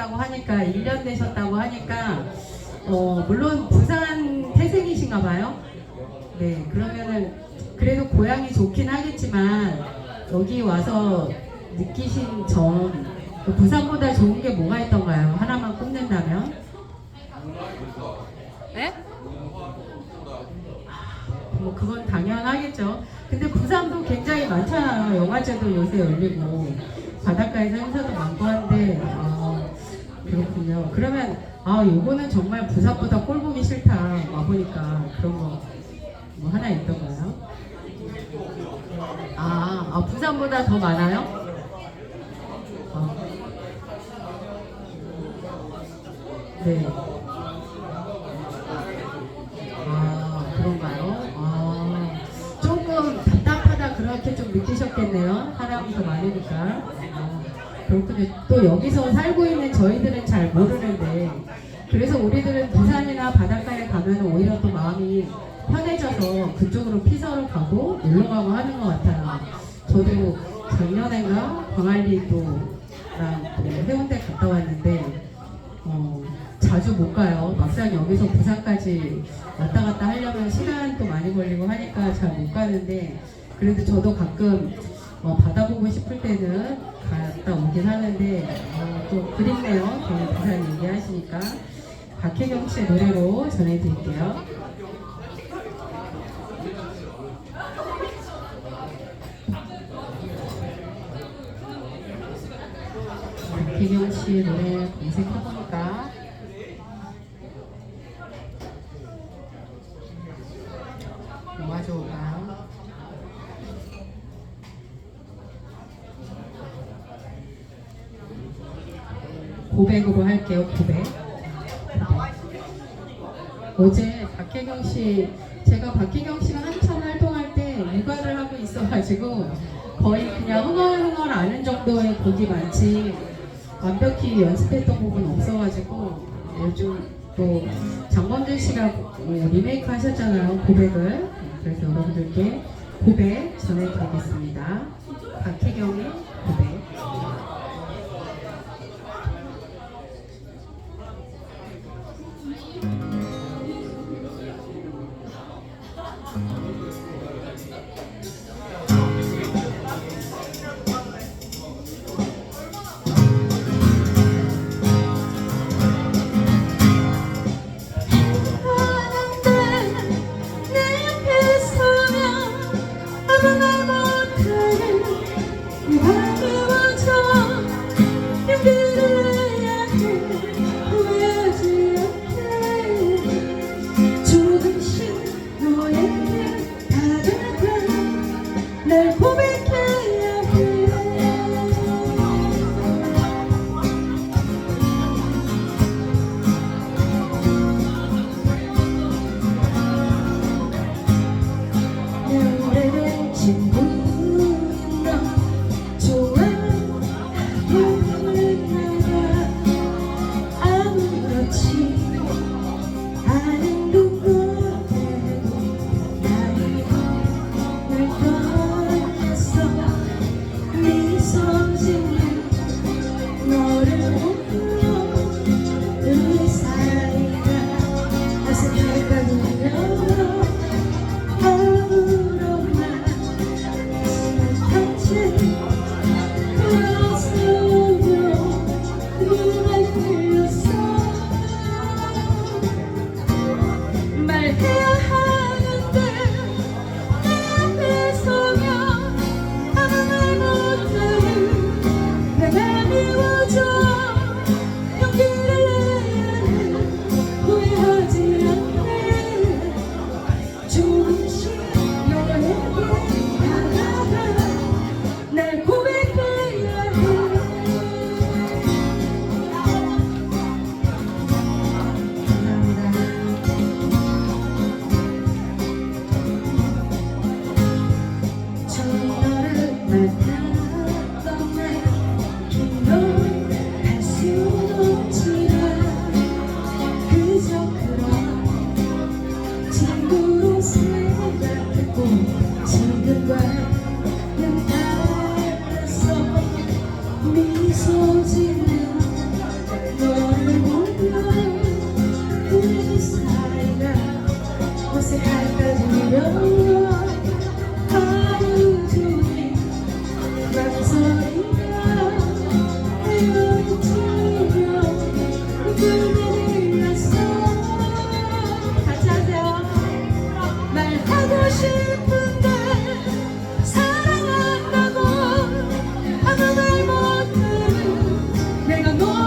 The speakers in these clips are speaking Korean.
오셨다고 하니까 1년 되셨다고 하니까 어, 물론 부산 태생이신가 봐요. 네, 그러면은 그래도 고향이 좋긴 하겠지만 여기 와서 느끼신 점, 그 부산보다 좋은 게 뭐가 있던가요? 하나만 꼽는다면? 네? 뭐 그건 당연하겠죠. 근데 부산도 굉장히 많잖아요. 영화제도 요새 열리고 바닷가에서 행사도 많고 한데 아, 그렇군요. 그러면 아 요거는 정말 부산보다 꼴 보기 싫다 와 보니까 그런 거 뭐 하나 있던가요? 아, 아 부산보다 더 많아요? 아. 네. 아, 그런가요? 아, 조금 답답하다 그렇게 좀 느끼셨겠네요. 사람이 더 많으니까. 아, 그렇군요. 또 여기서 살고 있는 저희들은 잘 모르는데, 그래서 우리들은 부산이나 바닷가에 가면 오히려 또 마음이 편해져서 그쪽으로 피서를 가고 놀러 가고 하는 것 같아요. 저도 작년에가 광안리도랑 또 해운대 갔다 왔는데, 어, 자주 못 가요. 막상 여기서 부산까지 왔다 갔다 하려면 시간도 많이 걸리고 하니까 잘 못 가는데 그래도 저도 가끔 어, 받아보고 싶을 때는 갔다 오긴 하는데 어, 또 그립네요. 저희 부산 얘기하시니까 박혜경 씨의 노래로 전해드릴게요. 박혜경 씨의 노래 검색해보니까 뭐가 좋을까요? 고백으로 할게요, 고백. 어제 박혜경 씨, 제가 박혜경 씨가 한참 활동할 때 육아를 하고 있어가지고 거의 그냥 흥얼흥얼 아는 정도의 곡이 많지 완벽히 연습했던 곡은 없어가지고 요즘 또 장범준 씨가 뭐 리메이크 하셨잖아요, 고백을. 그래서 여러분들께 고백 전해드리겠습니다. 박혜경의 고백.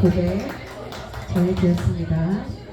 고 박혜경 씨의 고백 전해드렸습니다.